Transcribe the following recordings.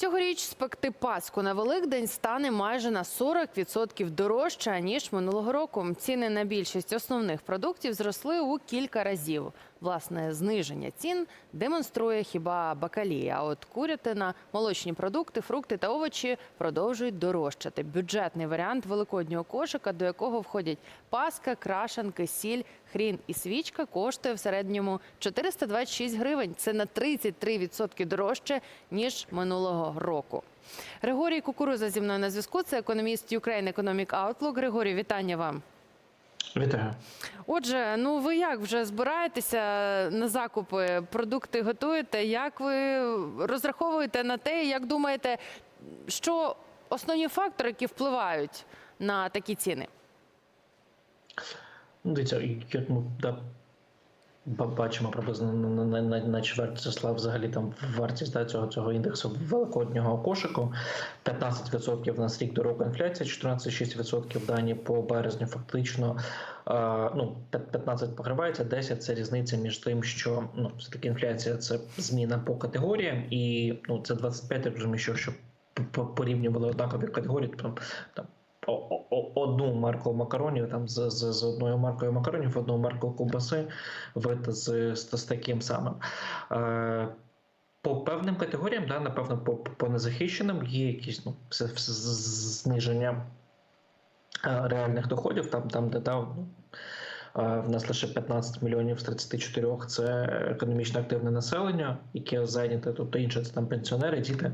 Цьогоріч спекти паску на Великдень стане майже на 40% дорожче ніж минулого року. Ціни на більшість основних продуктів зросли у кілька разів. Власне, зниження цін демонструє хіба бакалія. А от курятина, молочні продукти, фрукти та овочі продовжують дорожчати. Бюджетний варіант великоднього кошика, до якого входять паска, крашанки, сіль, хрін і свічка, коштує в середньому 426 гривень. Це на 33% дорожче ніж минулого року. Григорій Кукуруза зі мною на зв'язку. Це економіст Ukraine Economic Outlook. Григорій, вітання вам. Вітаю. Отже, ну ви як вже збираєтеся на закупи, продукти готуєте? Як ви розраховуєте на те, як думаєте, що основні фактори, які впливають на такі ціни? Ну, Дивіться, як ми да, бачимо приблизно на, на, на, на чверть числа взагалі там вартість да, цього, цього індексу великоднього кошику. 15% в нас рік до року інфляція, 14,6% дані по березню фактично. е, Ну, п'ят- 15 покривається, 10 це різниця між тим, що ну, все-таки інфляція це зміна по категоріям, і ну, це 25, я розумію, що, що по- порівнювали однакові категорії, там, там одну марку макаронів там з, з, з одною маркою макаронів, одну марку кубаси з, з, з таким самим. Е, по певним категоріям, да, напевно, по, по незахищеним є якісь ну, зниження е, реальних доходів, там, там де да, ну, в нас лише 15 мільйонів з 34 – це економічно активне населення, яке зайняте, тобто інше це там пенсіонери, діти.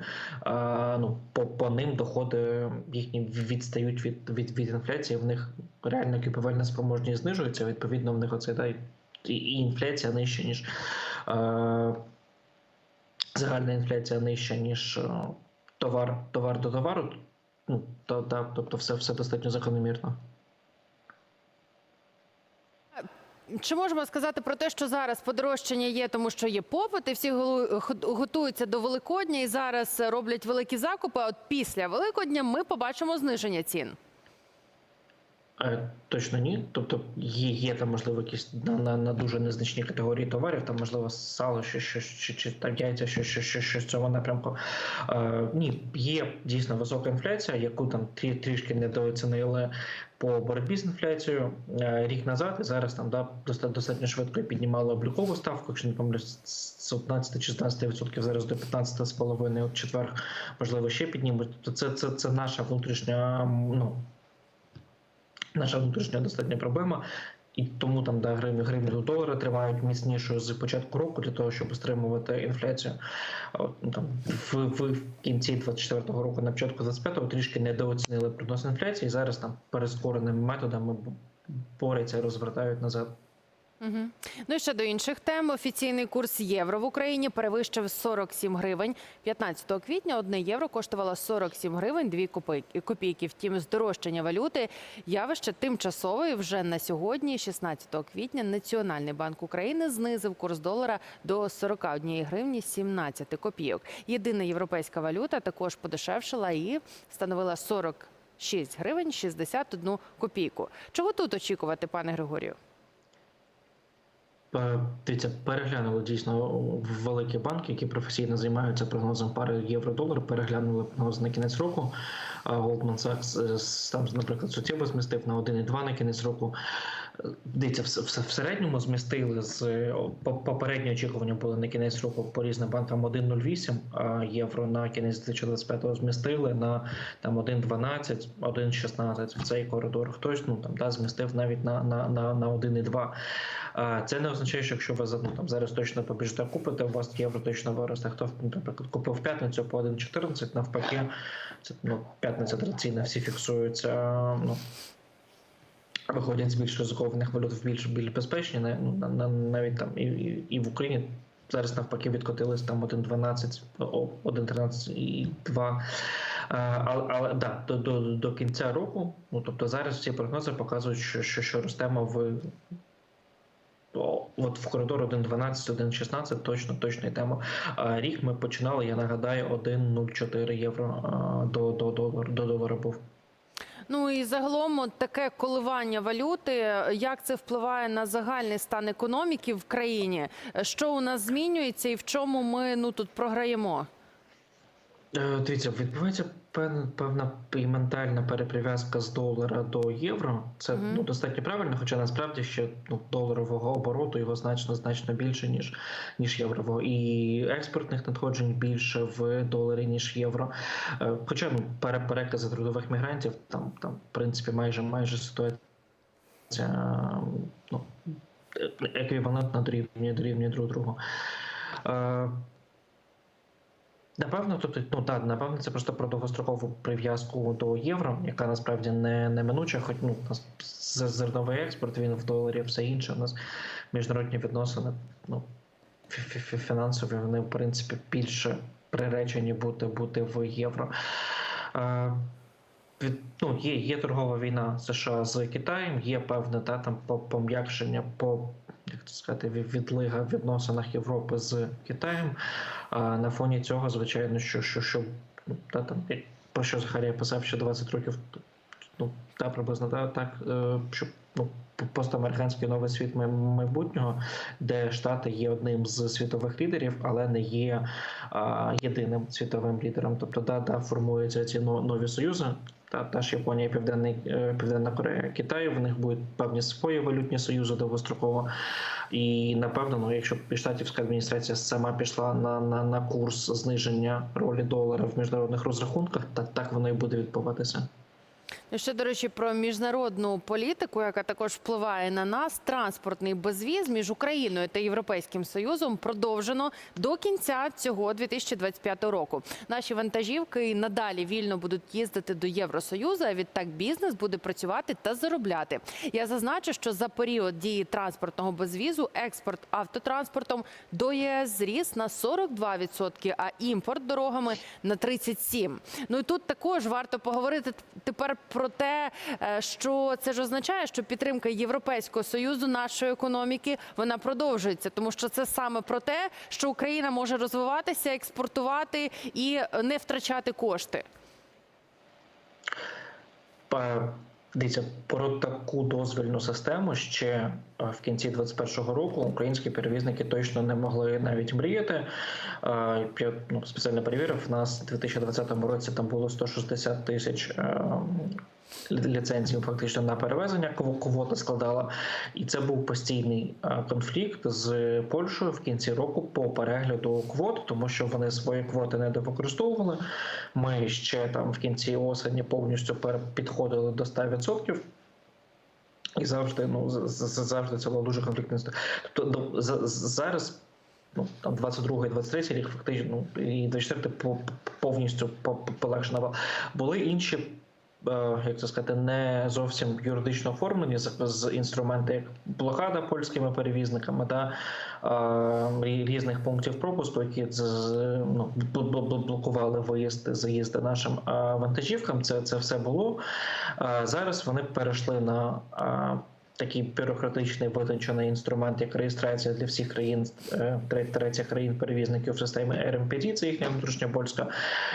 Ну, по, по ним доходи їхні відстають від, від, від інфляції, в них реально купівельна спроможність знижується, відповідно, в них оце да, і, інфляція нижча, ніж е, загальна інфляція нижча, ніж товар, товар до товару. Ну, то, да, тобто все, все достатньо закономірно. Чи можемо сказати про те, що зараз подорожчання є, тому що є попит, і всі готуються до Великодня і зараз роблять великі закупи. А от після Великодня ми побачимо зниження цін. Е, Точно ні. Тобто є, є там, можливо, якісь на, на, на дуже незначні категорії товарів, там, можливо, сало, що, що, що, чи там яйця, що, що, що, що з цього напрямку. Е, ні, є дійсно висока інфляція, яку там трі, трішки недооцінили по боротьбі з інфляцією е, рік назад, і зараз там да, достатньо, швидко піднімали облікову ставку, якщо не помиляюсь, з 15 чи 16% зараз до 15,5%, от четвер, можливо, ще піднімуть. Тобто це, це, це наша внутрішня, ну, наша внутрішня достатня проблема. І тому там де гривні, гривні до долара тривають міцнішою з початку року для того, щоб стримувати інфляцію. От, ну, там, в, в, кінці 24-го року, на початку 25-го трішки недооцінили прогноз інфляції. Зараз там перескореними методами борються і розвертають назад. Угу. Ну і ще до інших тем. Офіційний курс євро в Україні перевищив 47 гривень. 15 квітня одне євро коштувало 47 гривень 2 копійки. Втім, здорожчання валюти явище тимчасове. І Вже на сьогодні, 16 квітня, Національний банк України знизив курс долара до 41 гривні 17 копійок. Єдина європейська валюта також подешевшила і становила 46 гривень 61 копійку. Чого тут очікувати, пане Григорію? Е, Дивіться, переглянули дійсно великі банки, які професійно займаються прогнозом пари євро-долар. Переглянули прогноз на кінець року. А Goldman Sachs е, там, наприклад, суттєво змістив на 1,2 на кінець року. Дивіться, в, в, в середньому змістили з попередні очікування були на кінець року по різним банкам 1,08 а євро на кінець 2025 змістили на там 1,12, 1,16 в цей коридор. Хтось ну там да змістив навіть на, на, на, на 1,2. Це не означає, що якщо ви ну, там зараз точно побіжите купите, у вас євро точно виросте. Хто наприклад купив п'ятницю по 1,14, навпаки, це ну п'ятниця традиційно всі фіксуються. Ну виходять з більш ризикованих валют в більш більш безпечні, ну, на, на, навіть там і, і, і в Україні. Зараз навпаки відкотились там 1,12, о, 1,13 і 2. Але, але да, до, до, до кінця року, ну тобто зараз всі прогнози показують, що, що, що ростемо в от в коридор 1.12, 1.16 точно точно йдемо. Рік ми починали, я нагадаю, 1.04 євро а, до, до, до долара був. Ну і загалом таке коливання валюти, як це впливає на загальний стан економіки в країні? Що у нас змінюється і в чому ми ну тут програємо? Е, Дивіться, відбувається певна, і ментальна переприв'язка з долара до євро. Це Мгм. ну достатньо правильно, хоча насправді ще ну, доларового обороту його значно значно більше ніж ніж єврового, і експортних надходжень більше в доларі ніж євро. Е, Хоча ну перекази трудових мігрантів там там в принципі майже майже ситуація ну, еквівалентна дорівнює дорівнює друг другу. Напевно, тобто, ну так, напевно, це просто про довгострокову прив'язку до євро, яка насправді не неминуча, хоч ну нас зерновий експорт, він в доларі, все інше. У нас міжнародні відносини, ну фі- фі- фінансові, вони в принципі більше приречені бути бути в євро. Е, від, ну, є, є торгова війна США з Китаєм, є певне та, там, по- пом'якшення по як це сказати, відлига в відносинах Європи з Китаєм. На фоні цього, звичайно, що, що, що та, там, про що Захарія писав ще 20 років, ну, та приблизно та, так, е, що ну, постамериканський новий світ майбутнього, де Штати є одним з світових лідерів, але не є а, єдиним світовим лідером. Тобто, да, да, формуються ці нові союзи. Та, теж Японія, Південний, е, Південна Корея, Китай, в них будуть певні свої валютні союзи довгостроково. І напевно, ну, якщо штатівська адміністрація сама пішла на, на, на курс зниження ролі долара в міжнародних розрахунках, так, так воно і буде відбуватися. Ну, Ще, до речі, про міжнародну політику, яка також впливає на нас. Транспортний безвіз між Україною та Європейським Союзом продовжено до кінця цього 2025 року. Наші вантажівки і надалі вільно будуть їздити до Євросоюзу. А відтак бізнес буде працювати та заробляти. Я зазначу, що за період дії транспортного безвізу експорт автотранспортом до ЄС зріс на 42%, а імпорт дорогами на 37%. Ну і тут також варто поговорити тепер про те, е, що це ж означає, що підтримка Європейського союзу нашої економіки вона продовжується, тому що це саме про те, що Україна може розвиватися, експортувати і не втрачати кошти. Дивіться, про таку дозвільну систему ще е, в кінці 2021 року українські перевізники точно не могли навіть мріяти. Е, Я ну, спеціально перевірив, в нас у 2020 році там було 160 тисяч лі- ліцензій фактично на перевезення. кво- Квота складала, і це був постійний е, конфлікт з Польщею в кінці року по перегляду квот, тому що вони свої квоти не довикористовували. Ми ще там в кінці осені повністю підходили до 100%. І завжди, ну завжди це було дуже конфліктно. Тобто зараз. Ну, там 22 23 рік фактично, ну, і 24 по- повністю по- по- полегшено. Були інші, як це сказати, не зовсім юридично оформлені з, інструменти, як блокада польськими перевізниками, та е, різних пунктів пропуску, які ну, бл- бл- бл- блокували виїзди, заїзди нашим е, вантажівкам. Це, це все було. Е, зараз вони перейшли на. Такий бюрократичний витончений інструмент, як реєстрація для всіх країн е, третіх країн перевізників в системі це їхня внутрішня польська,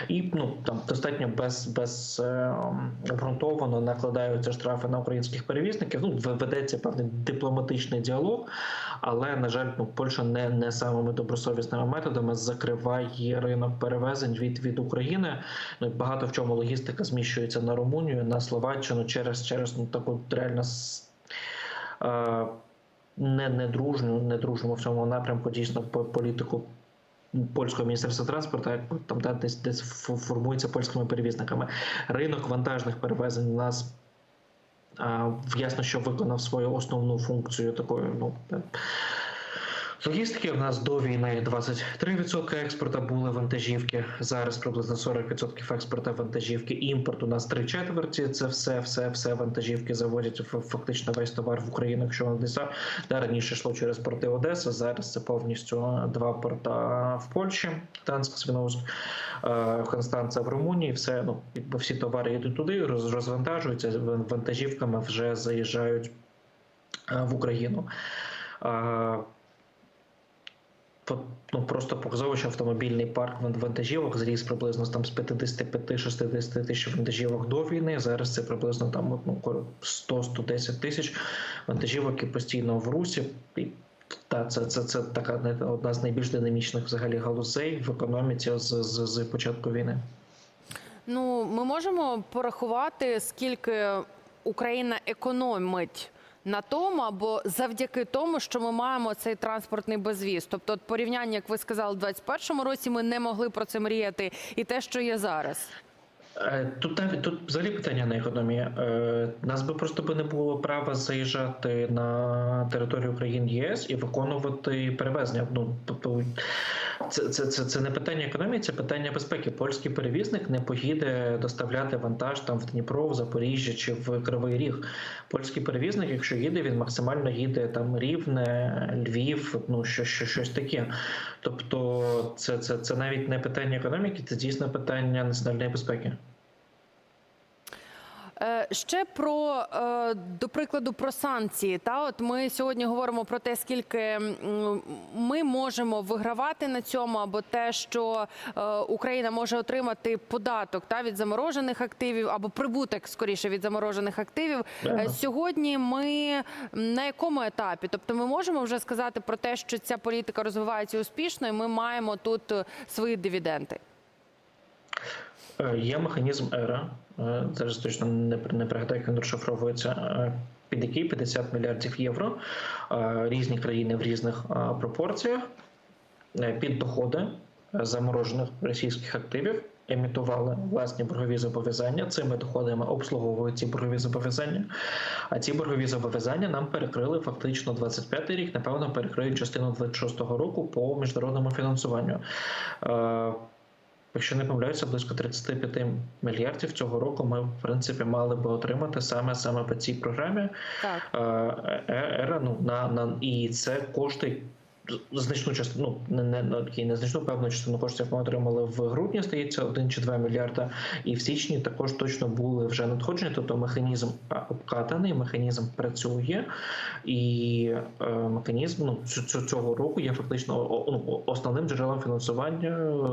і ну там достатньо без, без е, обґрунтовано накладаються штрафи на українських перевізників. Ну ведеться певний дипломатичний діалог, але на жаль, ну Польща не, не самими добросовісними методами закриває ринок перевезень від, від України. Ну багато в чому логістика зміщується на Румунію, на Словаччину через через ну таку реально не, не дружню, не дружному в цьому напрямку дійсно політику. Польського міністерства транспорту, як там да, десь десь формується польськими перевізниками. Ринок вантажних перевезень у нас а, ясно, що виконав свою основну функцію такою. Ну Логістики у нас до війни 23% експорту були вантажівки. Зараз приблизно 40% експорту вантажівки. Імпорт у нас три четверті. Це все, все, все вантажівки заводять фактично весь товар в Україну. Якщо вони десь да, раніше йшло через порти Одеси. Зараз це повністю два порта в Польщі, Танськ, Свіновськ, е, Констанца в Румунії. Все ну якби всі товари йдуть туди, роз- розвантажуються вантажівками, вже заїжджають е, в Україну. Е, ну, просто показово, що автомобільний парк ван- вантажівок зріс приблизно там з 55-60 тисяч вантажівок до війни. Зараз це приблизно там ну, 100-110 тисяч вантажівок, які постійно в русі. І Та це, це, це така одна з найбільш динамічних взагалі галузей в економіці з, з, з початку війни. Ну, ми можемо порахувати, скільки Україна економить на тому або завдяки тому, що ми маємо цей транспортний безвіз. Тобто, порівняння, як ви сказали, в 2021 році ми не могли про це мріяти, і те, що є зараз. Е, Тут тут взагалі питання на економії. Е, Нас би просто би не було права заїжджати на територію країн ЄС і виконувати перевезення. Ну тобто це, це, це, це не питання економії, це питання безпеки. Польський перевізник не поїде доставляти вантаж там в Дніпро, в Запоріжжя чи в Кривий Ріг. Польський перевізник, якщо їде, він максимально їде там Рівне, Львів, ну що, що щось таке. Тобто, це, це, це навіть не питання економіки, це дійсно питання національної безпеки. Ще про е, до прикладу про санкції. Та от ми сьогодні говоримо про те, скільки ми можемо вигравати на цьому, або те, що е, Україна може отримати податок та від заморожених активів, або прибуток скоріше від заморожених активів. Е, Сьогодні ми на якому етапі? Тобто, ми можемо вже сказати про те, що ця політика розвивається успішно, і ми маємо тут свої дивіденди. Є механізм ЕРА. Е, Зараз точно не, не пригадаю, як він розшифровується. е, Під який 50 мільярдів євро е, різні країни в різних пропорціях під доходи заморожених російських активів емітували власні боргові зобов'язання. Цими доходами обслуговують ці боргові зобов'язання. А ці боргові зобов'язання нам перекрили фактично 25-й рік. Напевно, перекриють частину 26-го року по міжнародному фінансуванню. Е, Якщо не помиляюся, близько 35 мільярдів цього року ми в принципі мали би отримати саме саме по цій програмі. Так. Е, е, Ера, ну на, на і це кошти. Значну частину, ну не, не, не, окей, незначну певну частину коштів ми отримали в грудні, здається, 1 чи 2 мільярда. І в січні також точно були вже надходження. Тобто механізм обкатаний, механізм працює, і е, механізм ну, цього року є фактично ну, основним джерелом фінансування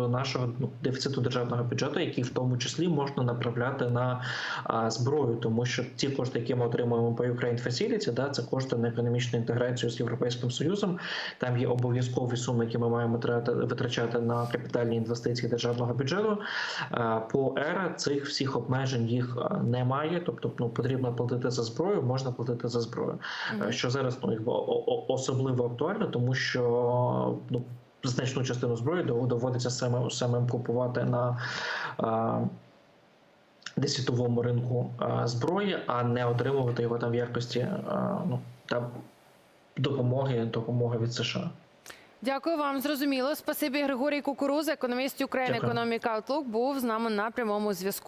нашого ну, дефіциту державного бюджету, який в тому числі можна направляти на а, зброю, тому що ті кошти, які ми отримуємо по Ukraine Facility, да, це кошти на економічну інтеграцію з Європейським Союзом. Там є обов'язкові суми, які ми маємо витрачати на капітальні інвестиції державного бюджету. По ЕРА цих всіх обмежень їх немає. Тобто, ну потрібно платити за зброю, можна платити за зброю. Е, Що зараз ну особливо актуально, тому що ну. Значну частину зброї дов- доводиться самим самим купувати на а, десь світовому ринку а, зброї, а не отримувати його там в якості а, ну там допомоги, допомоги від США. Дякую вам. Зрозуміло. Спасибі, Григорій Кукуруза, економіст України. Economic Outlook, був з нами на прямому зв'язку.